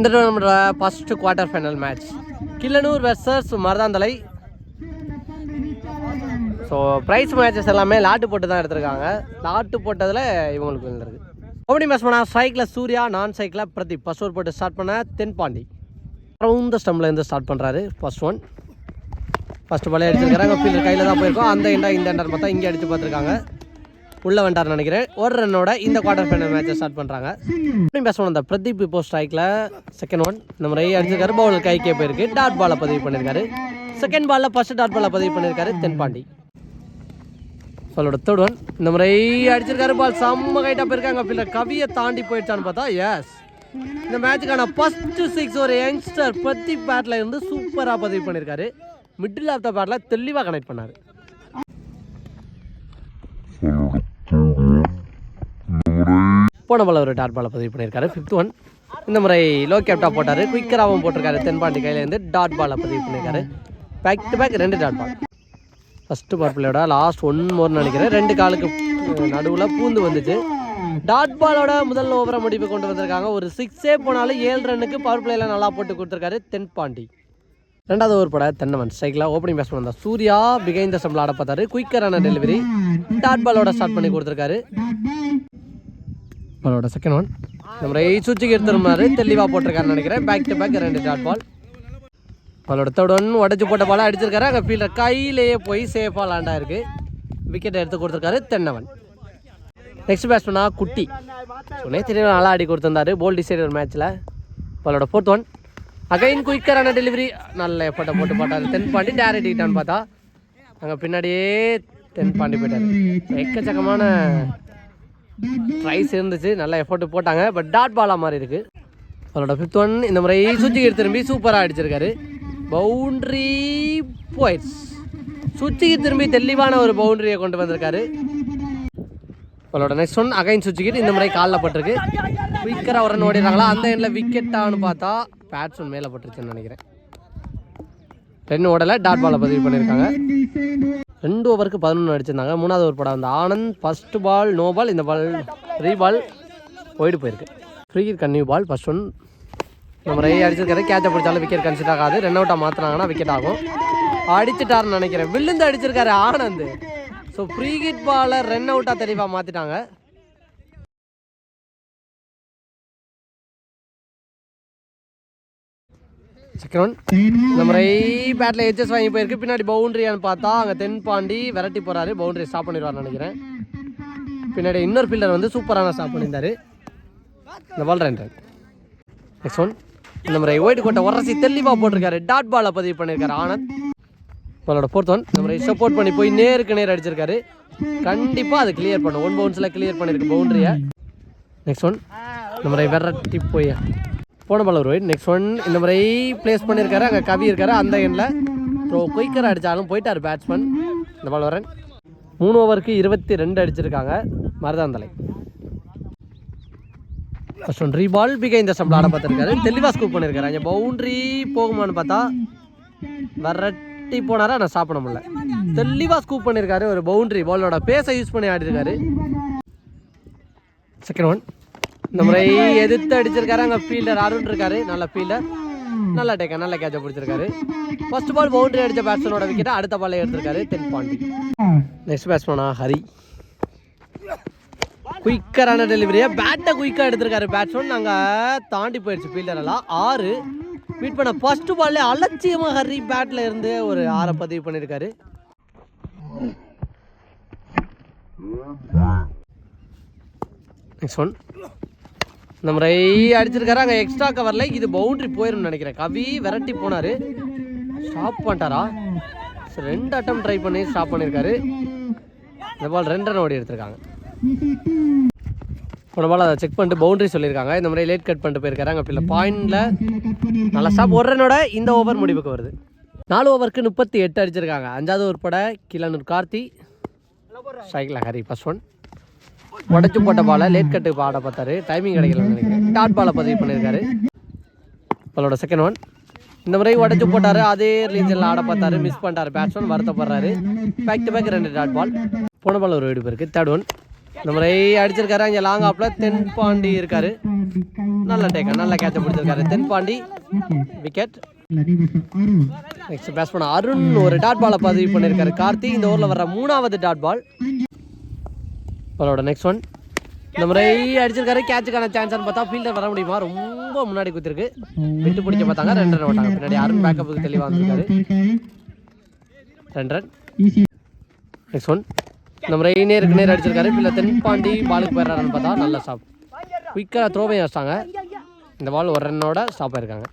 இந்த நம்மளோட first quarter final match Killanur versus Maruthanthalai. So prize matches எல்லாமே lot போட்டு தான் எடுத்திருக்காங்க. லாட்டு போட்டதில் இவங்களுக்கு இருந்திருக்கு கபடி மேட்ச் பண்ணால் சைக்கிளில் சூர்யா நான் சைக்கிளில் பிரதீப். ஃபஸ்ட் ஓவர் போட்டு ஸ்டார்ட் பண்ண தென்பாண்டி. ரவுண்ட் ஸ்டம்பில் இருந்து ஸ்டார்ட் பண்ணுறாரு ஃபர்ஸ்ட் ஒன் ஃபர்ஸ்ட் பாலே அடிச்சிருக்காங்க ஃபீல்டர் கையில் தான் போயிருக்கோம். அந்த எண்டா இந்த எண்டார் பார்த்தா இங்கே அடித்து பார்த்துருக்காங்க. உள்ளே வந்துட்டார்னு நினைக்கிறேன். ஒரு ரன்னோட இந்த குவார்டர் ஃபைனல் மேட்சை ஸ்டார்ட் பண்ணுறாங்க அப்படி பேசணும் அந்த பிரதீப் இப்போ ஸ்ட்ரைக்கில் செகண்ட் ஒன் இந்த முறை அடிச்சிருக்காரு பவுலர் கைக்கே போயிருக்கு. டாட் பாலை பதிவு பண்ணியிருக்காரு செகண்ட் பாலில் ஃபர்ஸ்ட் டாட் பாலை பதிவு பண்ணியிருக்காரு தென்பாண்டி. சொல்லோட தேர்ட் ஒன் இந்த முறை அடிச்சிருக்காரு பால் செம்ம கைட்டாக போயிருக்காங்க பிள்ளை கவியை தாண்டி போயிடுச்சான்னு பார்த்தா எஸ் இந்த மேட்சுக்கான ஃபர்ஸ்ட் சிக்ஸ் ஒரு யங்ஸ்டர் பிரதீப் பேட்டில் இருந்து சூப்பராக பதிவு பண்ணியிருக்காரு மிடில் ஆஃப் த பேட்டில் தெளிவாக கனெக்ட் பண்ணார். போன பால் ஒரு டாட் பாலை பதிவு பண்ணியிருக்காரு. ஃபிஃப்த் ஒன் இந்த முறை லோ கேப்டா போட்டார். குயிக்கராகவும் போட்டிருக்காரு. தென்பாண்டி கையிலேருந்து டாட் பாலை பதிவு பண்ணியிருக்காரு. பேக் டு பேக் ரெண்டு டாட் பால். ஃபஸ்ட்டு பர்பிளோட லாஸ்ட் ஒன் மோர்னு நினைக்கிறேன். ரெண்டு காலுக்கு நடுவில் பூந்து வந்துச்சு. டாட் பாலோட முதல் ஓவரை முடிவு கொண்டு வந்திருக்காங்க. ஒரு சிக்ஸே போனாலும் ஏழு ரன்னுக்கு பவர் பிளேயில் நல்லா போட்டு கொடுத்துருக்காரு தென்பாண்டி. ரெண்டாவது ஓவர் பட தென்னவன் ஸ்ட்ரைக்கில் ஓப்பனிங் பேட்ஸ்மேன் தான். சூர்யா பிகைந்த சம்பளம் ஆட பார்த்தாரு. குயிக்கரான டெலிவரி டாட் பாலோட ஸ்டார்ட் பண்ணி கொடுத்துருக்காரு. பாலோட செகண்ட் ஒன் நம்ம சுவிட்சுக்கு எடுத்துருமாரு தெளிவாக போட்டிருக்காருன்னு நினைக்கிறேன். பேக் டு பேக் ரெண்டு டாட் பால் பாலோட தேர்ட் ஒன் உடச்சி போட்ட பாலாக அடிச்சிருக்காரு. அங்கே ஃபீல்டர் கையிலேயே போய் சேஃபாக லேண்டாக இருக்குது விக்கெட்டை எடுத்து கொடுத்துருக்காரு தென்னவன். நெக்ஸ்ட் பேட்ஸ்மேனாக குட்டி. ஸோ நேற்று நல்லா ஆடி கொடுத்துருந்தாரு. போல் டிசைடர் மேட்ச்சில் பாலோட ஃபோர்த் ஒன் அகைன் குயிக்கரான டெலிவரி நல்ல எஃபர்ட்டை போட்டு போட்டார் தென்பாண்டி டேரக்ட் கிட்டான்னு பார்த்தா அங்கே பின்னாடியே தென்பாண்டி போயிட்டார். எக்கச்சக்கமான ட்ரைஸ் இருந்துச்சு நல்ல எஃபோர்ட் போட்டாங்க பட் டாட் பாலாக மாதிரி இருக்குது அவரோட ஃபிஃப்த் ஒன் இந்த முறை சுச்சிக்கு திரும்பி சூப்பராக அடிச்சிருக்காரு. பவுண்ட்ரி போயிட்ஸ் சுச்சிக்கு திரும்பி தெளிவான ஒரு பவுண்டரியை கொண்டு வந்திருக்காரு. அவளோட நெக்ஸ்ட் ஒன் அகைன் சுச்சிக்கிட்டு இந்த முறை காலில் பட்டிருக்கு. குயிக்கராக ஒரு ரன் ஓடிடுறாங்களா? அந்த எண்ணில் விக்கெட்டான்னு பார்த்தா பேட்ஸ்மேன் மேலே பட்டுருச்சுன்னு நினைக்கிறேன். ரெண்டு ஓடலை டாட் பாலை பதிவு பண்ணியிருக்காங்க ரெண்டு ஓவருக்கு பதினொன்று அடிச்சிருந்தாங்க. மூணாவது ஓவர் படம் வந்து Anand first ball no ball இந்த பால் ரீ பால் போயிட்டு போயிருக்கு. ஃப்ரீ கன்னியூ பால் ஃபர்ஸ்ட் ஒன் நம்ம ரே அடிச்சிருக்காரு கேட்சை பிடிச்சாலும் விக்கெட் கன்சிட் ஆகாது. ரன் அவுட்டாக மாற்றினாங்கன்னா விக்கெட் ஆகும். அடிச்சிட்டாருன்னு நினைக்கிறேன். வில்லுந்து அடிச்சிருக்காரு ஆனந்த். ஸோ ஃப்ரீ கிட் பாலை ரன் அவுட்டாக தெளிவாக மாற்றிட்டாங்க செகண்ட் ஒன் இந்த முறை பேட்டில் எச்சஸ் வாங்கி போயிருக்கு. பின்னாடி பவுண்டரியான்னு பார்த்தா அங்கே தென்பாண்டி விரட்டி போகிறாரு பவுண்டரி ஸ்டாப் பண்ணிடுவார்னு நினைக்கிறேன். பின்னாடி இன்னொரு ஃபீல்டர் வந்து சூப்பரான ஸ்டாப் பண்ணியிருந்தாரு. இந்த பால் ரெண்டு நெக்ஸ்ட் ஒன் இந்த முறை ஒயிட் கோட்டை உரசி தெளிவாக போட்டிருக்காரு. டாட் பாலை பதிவு பண்ணியிருக்காரு ஆனந்த். பாலோட ஃபோர்த் ஒன் இந்த முறை சப்போர்ட் பண்ணி போய் நேருக்கு நேர் அடிச்சிருக்காரு. கண்டிப்பாக அது கிளியர் பண்ணும். ஒன் பவுன்ஸில் கிளியர் பண்ணியிருக்கு பவுண்டரியை நெக்ஸ்ட் ஒன் இந்த முறை விரட்டி போய் போன பால் ஒரு நெக்ஸ்ட் ஒன் இந்த முறை ப்ளேஸ் பண்ணியிருக்காரு அங்கே கவி இருக்காரு அந்த எண்ணில் த்ரோ குயிக்கர் அடித்தாலும் போயிட்டார் பேட்ஸ்மேன் இந்த பால் வரேன். மூணு ஓவருக்கு இருபத்தி ரெண்டு அடிச்சிருக்காங்க மருதாந்தலை. ஃபர்ஸ்ட் ஒன் ரீபால் பிகை இந்த சம்பளம் ஆட பார்த்துருக்காரு. தெளிவாக ஸ்கூப் பண்ணியிருக்காரு அங்கே பவுண்ட்ரி போகுமான்னு பார்த்தா விரட்டி போனாரா நான் ஸ்டாப் பண்ண முடியல. தெளிவாக ஸ்கூப் பண்ணியிருக்காரு ஒரு பவுண்ட்ரி பாலோட பேஸை யூஸ் பண்ணி ஆடிருக்காரு. செகண்ட் ஒன் இந்த முறை எதிர்த்து அடிச்சிருக்காரு அங்கே ஃபீல்டர் அருண் இருக்காரு. நல்ல ஃபீல்டர் நல்ல டேக்க நல்ல கேட்ச பிடிச்சிருக்காரு. ஃபர்ஸ்ட் பால் பவுண்டரி அடிச்ச பேட்ஸ்மேனோட விக்கெட் அடுத்த பால்ல எடுத்திருக்காரு தென் பாண்டி நெக்ஸ்ட் பேட்ஸ்மேனா ஹரி. குயிக்கரான டெலிவரியை பேட்டை குயிக்காக எடுத்திருக்காரு பேட்ஸ்மேன் நாங்கள் தாண்டி போயிடுச்சு ஃபீல்டர் எல்லாம். ஆறு. மீட் பண்ண ஃபர்ஸ்ட் பால்லே அலட்சியமாக ஹரி பேட்டில் இருந்து ஒரு ஆறை பதிவு பண்ணியிருக்காரு நெக்ஸ்ட் ஒன் இந்த முறை அடிச்சிருக்காரு. அங்கே எக்ஸ்ட்ரா கவரில் இது பவுண்டரி போயிடும்னு நினைக்கிறேன். கவி விரட்டி போனார். ஸ்டாப் பண்ணிட்டாரா? சரி ரெண்டு அட்டம் ட்ரை பண்ணி ஸ்டாப் பண்ணியிருக்காரு இந்த பால் ரெண்டு ரன் ஓடி எடுத்திருக்காங்க. போன பால் அதை செக் பண்ணிட்டு பவுண்டரி சொல்லியிருக்காங்க. இந்த மாதிரி லேட் கட் பண்ணிட்டு போயிருக்காரு. அங்கே இல்லை பாயிண்டில் நல்லா ஸ்டாப் ஒரு ரனோட இந்த ஓவர் முடிவுக்கு வருது. நாலு ஓவருக்கு முப்பத்தி எட்டு அடிச்சிருக்காங்க. அஞ்சாவது ஓவர் பட கிளனூர் கார்த்தி. ஸ்ட்ரைக்கில் ஹரி ஃபஸ்ட் ஒன் உடச்சி போட்ட பாலை லேட் கட்டு ஆட பார்த்தாரு. டைமிங் கிடைக்கலன்னு நினைக்கிறேன். டாட் பாலை பதிவு பண்ணியிருக்காரு. அவளோட செகண்ட் ஒன் இந்த முறை உடச்சி போட்டாரு. அதே ரிலீஜனில் ஆட பார்த்தாரு. மிஸ் பண்ணிட்டாரு. பேட்ஸ்மேன் வருத்தப்படுறாரு. பேக் டு பேக் ரெண்டு டாட் பால் போன பால் ஒரு வீடு இருக்கு தேர்ட் ஒன் இந்த முறை அடிச்சிருக்காரு. அங்கே லாங் ஆப்பில் தென்பாண்டி இருக்காரு. நல்ல டேக்கா நல்ல கேட்சை பிடிச்சிருக்காரு. தென்பாண்டி விக்கெட் நெக்ஸ்ட் பேட்ஸ் பண்ண அருண் ஒரு டாட் பாலை பதிவு பண்ணியிருக்காரு. கார்த்தி இந்த ஓவரில் வர்ற மூணாவது டாட் பால் பாலோட நெக்ஸ்ட் ஒன் இந்த முறை அடிச்சிருக்காரு. கேட்சுக்கான சான்ஸ்னு பார்த்தா ஃபீல்டர் வர முடியுமா? ரொம்ப முன்னாடி குத்திருக்கு. விட்டு பிடிக்க பார்த்தாங்க. ரெண்டு ரன் விட்டாங்க பின்னாடி யாரும் பேக்கப்புக்கு தெளிவாக வந்திருக்காரு. ரெண்டு ரன் நெக்ஸ்ட் ஒன் இந்த முறை நேருக்கு நேர் அடிச்சிருக்காரு. இல்லை தென்பாண்டி பாலுக்கு போயிடுறாருன்னு பார்த்தா நல்ல ஸ்டாப் குயிக்காக த்ரோவையும் வச்சிட்டாங்க. இந்த பால் ஒரு ரன்னோட ஸ்டாப் ஆயிருக்காங்க.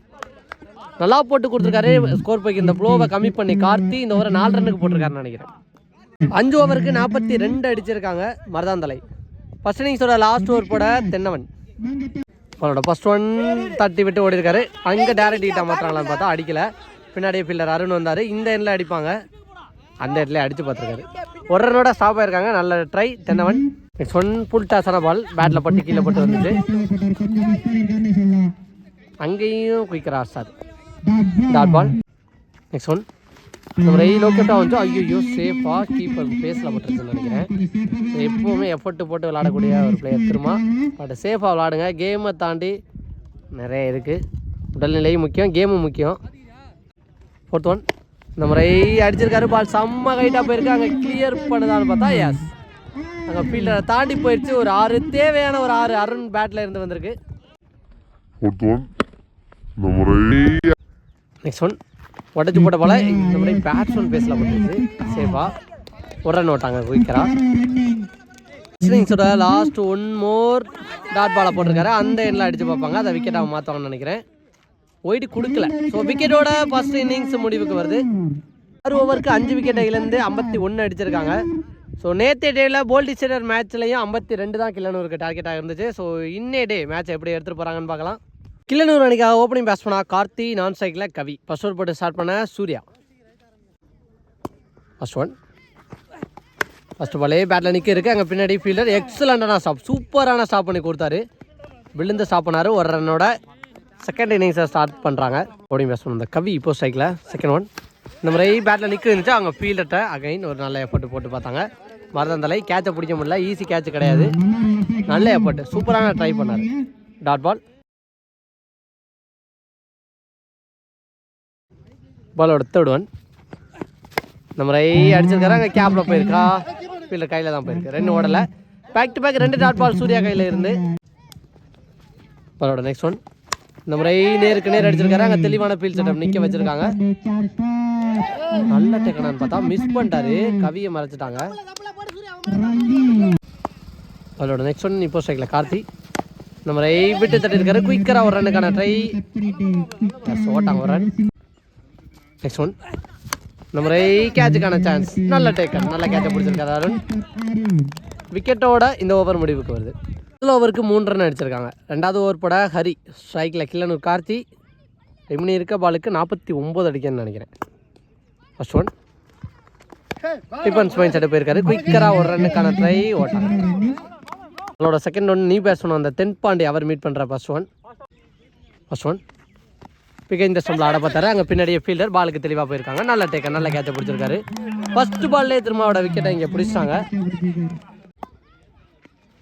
நல்லா போட்டு கொடுத்துருக்காரு. ஸ்கோர் போய்க்கு. இந்த ப்ளோவை கம்மி பண்ணி கார்த்தி. இந்த ஒரு நாலு ரன்னுக்கு போட்டிருக்காருன்னு நினைக்கிறேன். அஞ்சு ஓவருக்கு நாற்பத்தி ரெண்டு அடிச்சிருக்காங்க மருதாந்தலை. ஃபர்ஸ்ட் இன்னிங்ஸோட லாஸ்ட் ஓவர் போட தென்னவன். அவனோட ஃபர்ஸ்ட் ஒன் தட்டி விட்டு ஓடி இருக்காரு அங்கே டேரக்ட் கிட்ட மாற்றுறாங்களான்னு பார்த்தா அடிக்கல. பின்னாடியே ஃபீல்டர் அருண் வந்தார். இந்த எண்ணில் அடிப்பாங்க. அந்த இடத்துல அடித்து பார்த்துருக்காரு. ஒரு ரனோட ஸ்டாப் ஆயிருக்காங்க. நல்ல try Thennavan. Next one full டாஸான ball பேட்டில் பட்டு கீழே போட்டு வந்துச்சு. அங்கேயும் குயிக்கரா sir. Dot ball next one நம்ம ரெய் லோக்கெட்டாக வந்து ஐயோ சேஃபாக கீப்பர் ஃபேஸில் பட்டுருச்சுன்னு நினைக்கிறேன். எப்போவுமே எஃபர்ட் போட்டு விளாடக்கூடிய ஒரு பிளேயர் திரும்ப பட் சேஃபாக விளாடுங்க கேமை தாண்டி நிறைய இருக்குது உடல்நிலையும் முக்கியம் கேமும் முக்கியம். ஃபோர்த் ஒன் இந்த முறை அடிச்சிருக்காரு பால் செம்ம கைட்டாக போயிருக்கு அங்கே கிளியர் பண்ணுதான்னு பார்த்தா எஸ் அங்கே ஃபீல்டரை தாண்டி போயிடுச்சு ஒரு ஆறு. தேவையான ஒரு ஆறு. அருண் பேட்டில் இருந்து வந்திருக்கு. நெக்ஸ்ட் ஒன் உடச்சி போட்ட போல இந்த முறை பேட்ஸ்மேன் பேஸில் போட்டுருச்சு. சேஃபாக ஒரு ரன் ஓட்டாங்க குயிக்கரா. இன்னிங்ஸோட லாஸ்ட் ஒன் மோர் டாட் பாலை போட்டிருக்காரு. அந்த எண்ணில் அடித்து பார்ப்பாங்க. அதை விக்கெட்டாக மாற்றுவாங்கன்னு நினைக்கிறேன். ஒயிட் கொடுக்கல. ஸோ விக்கெட்டோட ஃபர்ஸ்ட் இன்னிங்ஸ் முடிவுக்கு வருது. ஆறு ஓவருக்கு அஞ்சு விக்கெட்டை இழந்து ஐம்பத்தி ஒன்று அடிச்சிருக்காங்க. ஸோ நேற்றைய டேவில் போல்டி ஸ்டேடர் மேட்ச்லையும் ஐம்பத்தி ரெண்டு தான் கில்லனூருக்கு டார்கெட்டாக இருந்துச்சு. ஸோ இன்னே டே மேட்ச் எப்படி எடுத்துகிட்டு போகிறாங்கன்னு பார்க்கலாம். கில்லனூர் அணிக்காக ஓப்பனிங் பேஸ் பண்ணா கார்த்தி நான் சைக்கிளில் கவி. ஃபர்ஸ்ட் ஓவர் போட்டு ஸ்டார்ட் பண்ண சூர்யா. ஃபர்ஸ்ட் ஒன் ஃபர்ஸ்ட் பாலே பேட்டில் நிற்க இருக்குது அங்கே பின்னாடி ஃபீல்டர் எக்ஸலண்டான ஸ்டாப் சூப்பரான ஸ்டாப் பண்ணி கொடுத்தாரு. விழுந்து ஸ்டாப் பண்ணார். ஒரு ரன்னோட செகண்ட் இன்னிங்ஸை ஸ்டார்ட் பண்ணுறாங்க ஓப்பனிங் பேஸ் பண்ண கவி இப்போ சைக்கிளில் செகண்ட் ஒன் இந்த மாதிரி பேட்டில் நிற்க இருந்துச்சு அவங்க ஃபீல்டர்கிட்ட அகைன் ஒரு நல்ல எஃபர்ட் போட்டு பார்த்தாங்க. மருதந்தலை கேட்சை பிடிக்க முடியல. ஈஸி கேட்ச் கிடையாது. நல்ல எஃபர்ட் சூப்பரான ட்ரை பண்ணார். டாட் பால் பாலோட தேர்ட் ஒன் நம்ம ரை அடிச்சிருக்காரு. அங்கே கேப்பில் போயிருக்கா. ஃபீல்டர் கையில் தான் போயிருக்கு. ரெண்டு ஓடலை. பேக் டு பேக் ரெண்டு டாட் பால் சூர்யா கையில் இருந்து. பாலோட நெக்ஸ்ட் ஒன் நம்ம ரை நேருக்கு நேர் அடிச்சிருக்காரு. அங்கே தெளிவான ஃபீல்ட் செட்டப் நிற்க வச்சிருக்காங்க. நல்ல டெக்கனான்னு பார்த்தா மிஸ் பண்ணிட்டாரு. கவியை மறைச்சிட்டாங்க. அதோட நெக்ஸ்ட் ஒன் இப்போ ஸ்ட்ரைக்கில் கார்த்தி. நம்ம ரை விட்டு தட்டி இருக்காரு குயிக்கராக ஒரு ரன்னுக்கான ட்ரை ஓட்டாங்க ஒரு ரன் நெக்ஸ்ட் ஒன் நம்ம கேட்சுக்கான சான்ஸ் நல்ல டேக்கர் நல்ல கேட்சை பிடிச்சிருக்காரு அருண். விக்கெட்டோட இந்த ஓவர் முடிவுக்கு வருது. முதல் ஓவருக்கு மூன்று ரன் அடிச்சிருக்காங்க. ரெண்டாவது ஓவர் போட ஹரி ஸ்ட்ரைக்கில் கில்லனூர் கார்த்தி. ரெமினி இருக்க பாலுக்கு நாற்பத்தி ஒம்பது அடிக்கன்னு நினைக்கிறேன். First one defence mind set போயிருக்காரு. குயிக்கராக ஒரு ரன்னுக்கான ட்ரை ஓட்டாங்க அவளோட செகண்ட் ஒன் நீ பேசணும். அந்த தென்பாண்டி அவர் மீட் பண்ணுற ஃபர்ஸ்ட் ஒன் ஃபர்ஸ்ட் ஒன் பிகை இந்த ஸ்டம்பில் ஆட பார்த்தாரு. அங்கே பின்னாடியே ஃபீல்டர் பாலுக்கு தெளிவாக போயிருக்காங்க. நல்ல டேக்கர் நல்ல கேட்சை பிடிச்சிருக்காரு. ஃபர்ஸ்ட் பால்லே திருமாவோட விக்கெட்டை இங்கே பிடிச்சிட்டாங்க.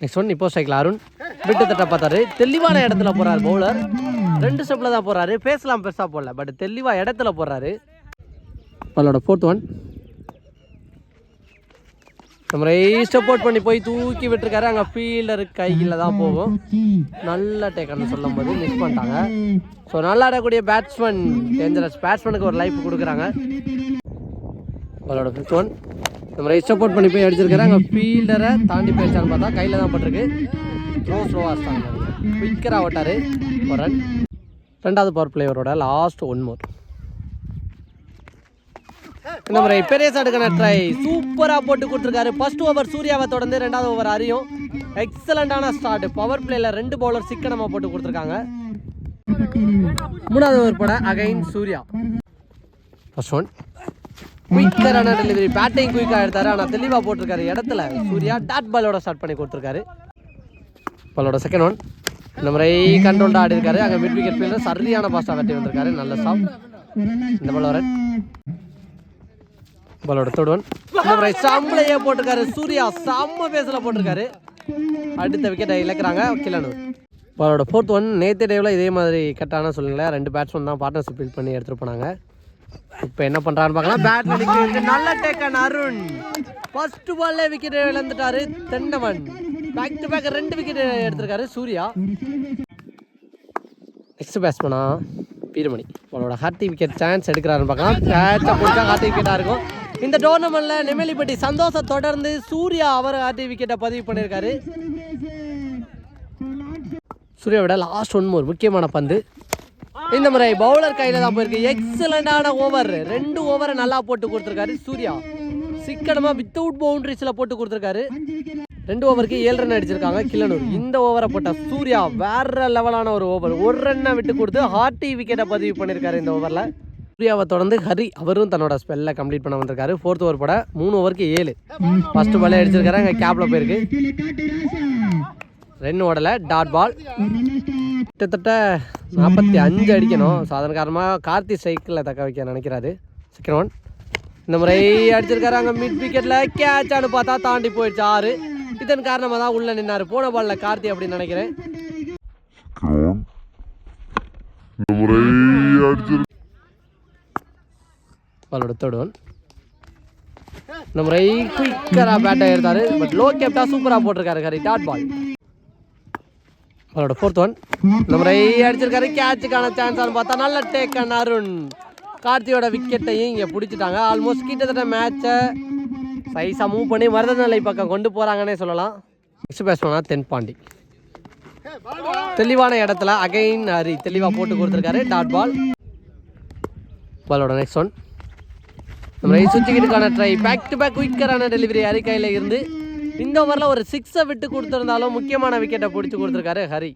நெக்ஸ்ட் ஒன் இப்போ சைக்கிள் அருண். விட்டு தட்ட பார்த்தாரு. தெளிவான இடத்துல போகிறாரு பவுலர் ரெண்டு ஸ்டெப்பில் தான் போகிறாரு பேசலாம் பெருசாக போடல பட் தெளிவாக இடத்துல போகிறாரு அவளோட ஃபோர்த் ஒன் நம்ம ஸ்டெப் சப்போர்ட் பண்ணி போய் தூக்கி விட்டுருக்காரு. அங்கே ஃபீல்டர் கையில் தான் போகும். நல்ல டேக்கர்னு சொல்லும் போது மிஸ் பண்ணிட்டாங்க. ஸோ நல்லா ஆடக்கூடிய பேட்ஸ்மேன் டேஞ்சரஸ் பேட்ஸ்மேனுக்கு ஒரு லைஃப் கொடுக்குறாங்க. அவரோட ஃபிஃப்த் ஒன் நம்ம ரைட் சப்போர்ட் பண்ணி போய் அடிச்சிருக்காரு. அங்கே ஃபீல்டரை தாண்டி போயிடுச்சான்னு பார்த்தா கையில் தான் பட்டிருக்கு. த்ரோ ஸ்லோவாக ஸ்டாங்க குயிக்கராக ஓட்டார். ஒரு ரன் ரெண்டாவது பவர் பிளேயரோட லாஸ்ட் ஒன் மோர் இந்த முறை பெரிய சாட்டுக்கான ட்ரை சூப்பராக போட்டு கொடுத்துருக்காரு. ஃபர்ஸ்ட் ஓவர் சூர்யாவை தொடர்ந்து ரெண்டாவது ஓவர் அறியும் எக்ஸலண்டான ஸ்டார்ட் பவர் பிளேல ரெண்டு பவுலர் சிக்கனமாக போட்டு கொடுத்துருக்காங்க. மூணாவது ஓவர் போட அகைன் சூர்யா. ஃபர்ஸ்ட் ஒன் குயிக்கரான டெலிவரி பேட்டிங் குயிக்காக எடுத்தாரு. ஆனால் தெளிவாக போட்டிருக்காரு இடத்துல சூர்யா. டாட் பாலோட ஸ்டார்ட் பண்ணி கொடுத்துருக்காரு. பாலோட செகண்ட் ஒன் இந்த முறை கண்ட்ரோல்டாக ஆடி இருக்காரு அங்கே மிட் விக்கெட் ஃபீல்டர் சரியான பாஸ்டாக வெட்டி வந்திருக்காரு. நல்ல ஸ்டாப் இந்த பால் பாலோட முறை சம்பளையே போட்டிருக்காரு. சூர்யா செம்ம பேஸில் போட்டிருக்காரு. அடுத்த விக்கெட்டை இழக்கிறாங்க கில்லனூர் அவரோட ஃபோர்த் ஒன் நேற்று டேவில் இதே மாதிரி கட்டான சொல்லுங்களேன் ரெண்டு பேட்ஸ்மேன் தான் பார்ட்னர்ஷிப் பில்ட் பண்ணி எடுத்துகிட்டு போனாங்க. இப்போ என்ன பண்ணுறான்னு பார்க்கலாம். நிற்கிறது நல்ல டேக்கன் அருண். ஃபர்ஸ்ட் பால்ல விக்கெட் இழந்துட்டாரு தென்னவன் பேக் டு பேக் ரெண்டு விக்கெட் எடுத்திருக்காரு சூர்யா. நெக்ஸ்ட் பேட்ஸ்மேனா வீரமணி அவரோட ஹார்டி விக்கெட் சான்ஸ் எடுக்கிறாருன்னு பார்க்கலாம். கேட்சை பிடிச்சா ஹார்டி விக்கெட்டாக இருக்கும். இந்த டோர்னமெண்ட்டில் நெமேலிப்பட்டி சந்தோஷ தொடர்ந்து சூர்யா அவர் ஆர்டி விக்கெட்டை பதிவு பண்ணியிருக்காரு. சூர்யாவோட லாஸ்ட் ஒன் ஒரு முக்கியமான பந்து. இந்த முறை பவுலர் கையில் தான் போயிருக்கு. எக்ஸலண்டான ஓவர் ரெண்டு ஓவரை நல்லா போட்டு கொடுத்துருக்காரு சூர்யா. சிக்கனமாக வித்தவுட் பவுண்டரிஸில் போட்டு கொடுத்துருக்காரு. ரெண்டு ஓவருக்கு ஏழு ரன் அடிச்சிருக்காங்க கில்லனூர் இந்த ஓவரை போட்ட சூர்யா வேற லெவலான ஒரு ஓவர் ஒரு ரன்னை விட்டு கொடுத்து ஹார்டி விக்கெட்டை பதிவு பண்ணியிருக்காரு இந்த ஓவரில் சூர்யாவை தொடர்ந்து ஹரி அவரும் தன்னோட ஸ்பெல்ல கம்ப்ளீட் பண்ண வந்திருக்காரு. ஃபோர்த் ஓவர் போட மூணு ஓவருக்கு ஏழு. ஃபர்ஸ்ட் பாலே அடிச்சிருக்காரு. அங்கே கேப்பில் போயிருக்கு. ரன் ஓடலை. டாட் பால் கிட்டத்தட்ட நாற்பத்தி அஞ்சு அடிக்கணும். ஸோ அதன் காரணமாக கார்த்தி சைக்கிளில் தக்க வைக்க நினைக்கிறாரு. சிக்கன் ஒன் இந்த முறை அடிச்சிருக்காரு. அங்கே மிட் விக்கெட்டில் கேட்சான்னு பார்த்தா தாண்டி போயிடுச்சு. ஆறு. இதன் காரணமாக தான் உள்ளே நின்னார். போன பாலில் கார்த்தி அப்படின்னு நினைக்கிறேன். கிரோன் நம்ம ரை குயிக்கராக பேட்டாக எடுத்தாரு. பட் லோ கேப்டா சூப்பராக போட்டிருக்காரு கரை. டாட் பால் அவரோட ஃபோர்த் ஒன் நம்ம ரை அடிச்சிருக்காரு. கேட்சுக்கான சான்ஸ் பார்த்தா நல்ல டேக்கன் அருண். கார்த்தியோட விக்கெட்டையும் இங்கே பிடிச்சிட்டாங்க. ஆல்மோஸ்ட் கிட்டத்தட்ட மேட்சை சைஸாக மூவ் பண்ணி மருதநிலை பக்கம் கொண்டு போகிறாங்கன்னே சொல்லலாம். நெக்ஸ்ட் பேட்ஸ்மேனா தென்பாண்டி தெளிவான இடத்துல அகைன் ஹரி தெளிவாக போட்டு கொடுத்துருக்காரு. டாட் பால் பாலோட நெக்ஸ்ட் ஒன் நம்ம ரைஸ் வச்சுக்கிட்டுக்கான ட்ரை பேக் டு பேக் குயிக்கரான டெலிவரி ஹரி கையில் இருந்து இந்த ஓவரில் ஒரு சிக்ஸை விட்டு கொடுத்துருந்தாலும் முக்கியமான விக்கெட்டை பிடிச்சி கொடுத்துருக்காரு ஹரி.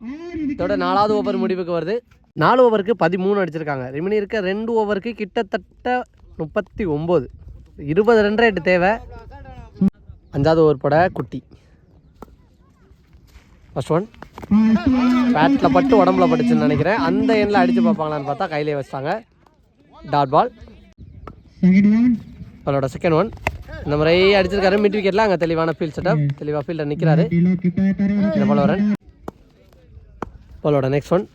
இதோட நாலாவது ஓவர் முடிவுக்கு வருது. நாலு ஓவருக்கு பதிமூணு அடிச்சிருக்காங்க. ரிமினி இருக்க ரெண்டு ஓவருக்கு கிட்டத்தட்ட முப்பத்தி ஒம்பது இருபது ரன் ரேட்டு தேவை. அஞ்சாவது ஓவர் போட குட்டி. ஃபர்ஸ்ட் ஒன் பேட்டில் பட்டு உடம்புல பட்டுச்சுன்னு நினைக்கிறேன். அந்த எண்ணில் அடித்து பார்ப்பாங்களான்னு பார்த்தா கையிலே வச்சிட்டாங்க. டாட் பால் அவரோட செகண்ட் ஒன் இந்த முறை அடிச்சிருக்காரு. மிட் விக்கெட்ல அங்கே தெளிவான ஃபீல்ட் செட்டப் தெளிவாக ஃபீல்டர் நிற்கிறாரு இந்த பால் வரன் பாலோட நெக்ஸ்ட் ஒன்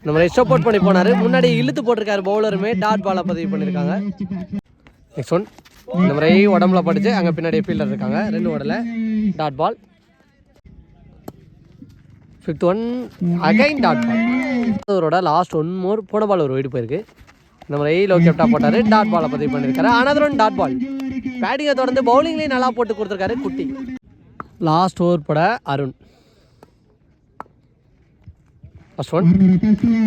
இந்த முறை சப்போர்ட் பண்ணி போனார். முன்னாடி இழுத்து போட்டிருக்காரு பவுலருமே டாட் பாலை பதிவு பண்ணியிருக்காங்க. நெக்ஸ்ட் ஒன் இந்த முறை உடம்புல பட்டுச்சு அங்கே பின்னாடி ஃபீல்டர் இருக்காங்க. ரெண்டு ஓடல. Dot ball fifth one again dot ball அவரோட லாஸ்ட் ஒன் மோர் போன பால் ஒரு வீடு போயிருக்கு. இந்த முறை லோ கேப்டா போட்டாரு. டாட் பாலை பதிவு பண்ணியிருக்காரு. அனதர் ஒன் டாட் பால் பேட்டிங்கை தொடர்ந்து பவுலிங்லேயும் நல்லா போட்டு கொடுத்துருக்காரு குட்டி. லாஸ்ட் ஓவர் போட அருண். ஃபர்ஸ்ட் ஒன்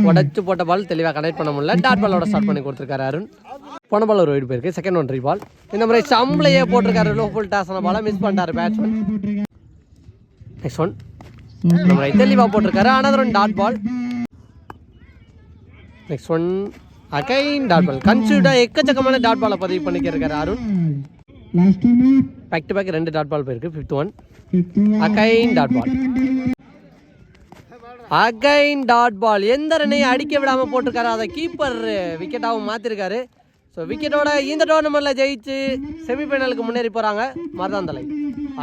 உடச்சு போட்ட பால் தெளிவாக கனெக்ட் பண்ண முடியல. டாட் பாலோட ஸ்டார்ட் பண்ணி கொடுத்துருக்காரு அருண். போன பால் ஒரு வீடு போயிருக்கு. செகண்ட் ஒன் த்ரீ பால் இந்த முறை சம்பளையே போட்டிருக்காரு. லோ ஃபுல் டாஸான பாலை மிஸ் பண்ணிட்டாரு பேட்ஸ்மேன் நெக்ஸ்ட் ஒன் இந்த முறை தெளிவாக போட்டிருக்காரு. Another one dot ball next one again dot ball கன்சியூட்டாக எக்கச்சக்கமான டாட் பாலை பதிவு பண்ணிக்கிருக்காரு அருண். பேக் டு பேக் ரெண்டு டாட் பால் போயிருக்கு. Fifth one again dot ball again dot ball எந்த ரன்னையும் அடிக்க விடாமல் போட்டிருக்காரு அதை கீப்பர் விக்கெட்டாகவும் மாற்றிருக்காரு ஸோ விக்கெட்டோட இந்த டோர்னமெண்ட்டில் ஜெயிச்சு செமிஃபைனலுக்கு முன்னேறி போகிறாங்க மருதாந்தலை.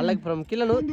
அலக் ஃப்ரம் கிள்ளனூர்